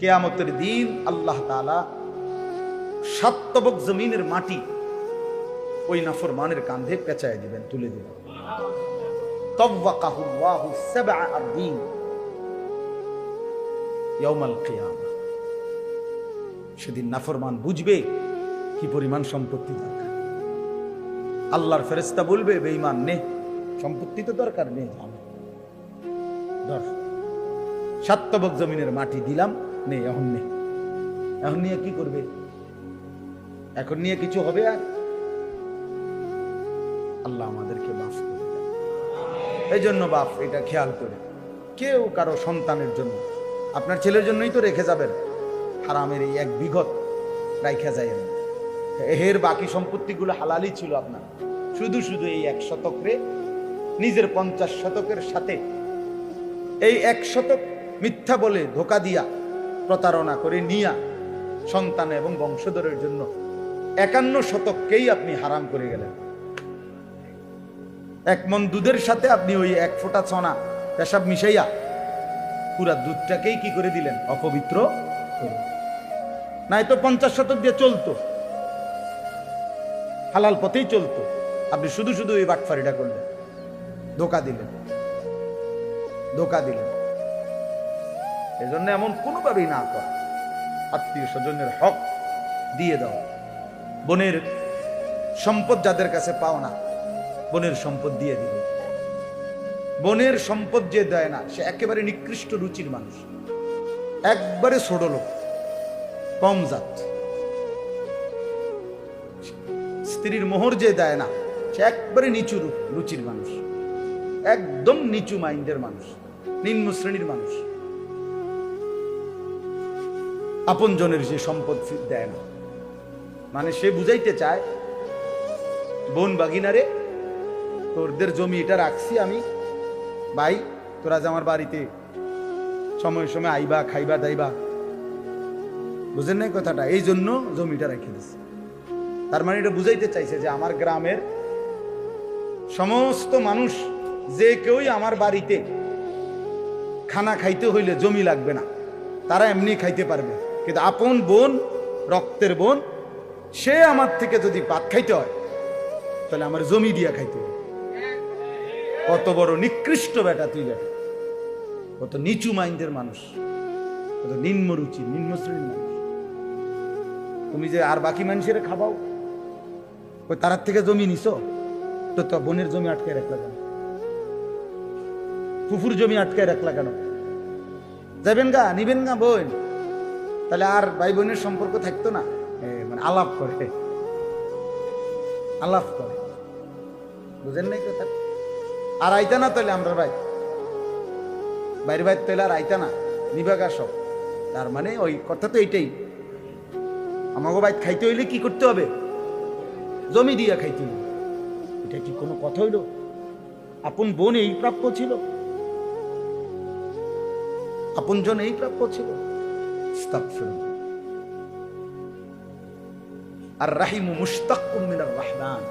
কেয়ামতের দিন আল্লাহ তালা সাতবক জমিনের মাটি ওই নাফরমানের কান্ধে পেঁচায় দিবেন, তুলে দিবেন। সেদিন নাফরমান বুঝবে কি পরিমাণ সম্পত্তি দরকার। আল্লাহর ফেরেস্তা বলবে, বেঈমান নে, সম্পত্তি তো দরকার নেই জানো ধর, সাতবক জমিনের মাটি দিলাম নে এখন নে এখন নিয়ে কি করবে? এখন নিয়ে কিছু হবে আর? আল্লাহ আমাদেরকে বাফ করে এই জন্য বাপ, এটা খেয়াল করে। কেউ কারও সন্তানের জন্য, আপনার ছেলের জন্যই তো রেখে যাবেন। হারামের এই এক বিঘত রাইখা যায় না। এর বাকি সম্পত্তিগুলো হালালই ছিল আপনার। শুধু শুধু এই এক শতকরে, নিজের পঞ্চাশ শতকের সাথে। এই এক শতক মিথ্যা বলে ধোকা দিয়া প্রতারণা করে নিয়া সন্তান এবং বংশধরের জন্য একান্ন শতককেই আপনি হারাম করে গেলেন। এক মন দুধের সাথে আপনি ওই এক ফোঁটা ছনা পেশাব মিশাইয়া পুরা দুধটাকেই কি করে দিলেন? অপবিত্র। নাই তো পঞ্চাশ শতক দিয়ে চলতো। হালাল পথেই চলতো। আপনি শুধু শুধু এই বাটফারিটা করলেন। ধোকা দিলেন। ধোকা দিলেন। এজন্য এমন কোনোভাবেই না কর। আত্মীয় স্বজনের হক দিয়ে দাও। বোনের সম্পদ যাদের কাছে পাও না, বোনের সম্পদ দিয়ে দিবে। বোনের সম্পদ যে দেয় না, সে একেবারে নিকৃষ্ট রুচির মানুষ। একবারে ছোট কম জাত। স্ত্রীর মোহর যে দেয় না, সে একবারে নিচু রুচির মানুষ। একদম নিচু মাইন্ডের মানুষ, নিম্ন শ্রেণির মানুষ। আপন জনের যে সম্পদ দেয় না। মানে সে বুঝাইতে চায়, বোন বাগিনারে, তোরদের জমি এটা রাখছি আমি। ভাই, তোরা যে আমার বাড়িতে সময় সময় আইবা, খাইবা, দাইবা, বুঝেন নাই কথাটা? এই জন্য জমিটা রেখে দিছে। তার মানে এটা বুঝাইতে চাইছে যে আমার গ্রামের সমস্ত মানুষ, যে কেউই আমার বাড়িতে খানা খাইতে হইলে জমি লাগবে না, তারা এমনি খাইতে পারবে। কিন্তু আপন বোন, রক্তের বোন, সে আমার থেকে যদি ভাত খাইতে হয়, তাহলে আমার জমি দিয়া খাইতে হবে। কত বড় নিকৃষ্ট বেটা তুই বেটা কত নিচু মাইন্ডের মানুষ। কত নিম্ন রুচি, নিম্ন শ্রেণির মানুষ। তুমি যে আর বাকি মানুষের খাবাও ওই তারার থেকে জমি নিছো? তো তো বোনের জমি আটকে রাখলা কেন? ফুফুর জমি আটকে রাখলা কেন? যাবেন গা, নিবেন গা বোন। তাহলে আর ভাই বোনের সম্পর্ক থাকতো না। মানে আলাপ করে। আলাপ করে। বুঝেন নাই কথা? আর আইতা না তাহলে আমরা ভাই? বাইরে বাইর তাহলে আর আইতা না? নিবাগা সব। তার মানে ওই কথা তো এইটাই। আমাকে বাইর খাইতে হইলে কি করতে হবে? জমি দিয়া খাইতে হইবে এটা কি কোনো কথা হইল? আপন বোন এই প্রাপ্য ছিল? আপন জন এই প্রাপ্য ছিল। আর রাহিমু মুশতাক্কুম মিনার রহমান।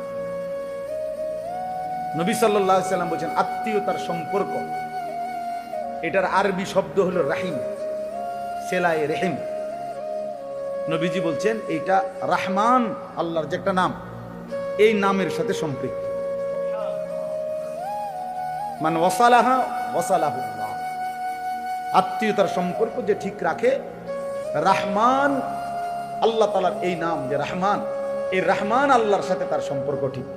নবী আলাইহি সাল্লাম বলেন আত্মীয়তার সম্পর্ক। এটার আরবি শব্দ হলো রাহিম সেলাই রেহিম। নবীজি বলছেন, এইটা রাহমান, আল্লাহর যে একটা নাম। এই নামের সাথে সম্পৃক্ত। মানে ওসালাহা ওসালাহুল্লাহ আত্মীয়তার সম্পর্ক যে ঠিক রাখে রাহমান আল্লাহ তালার এই নাম যে রাহমান এই রাহমান আল্লাহর সাথে তার সম্পর্ক ঠিক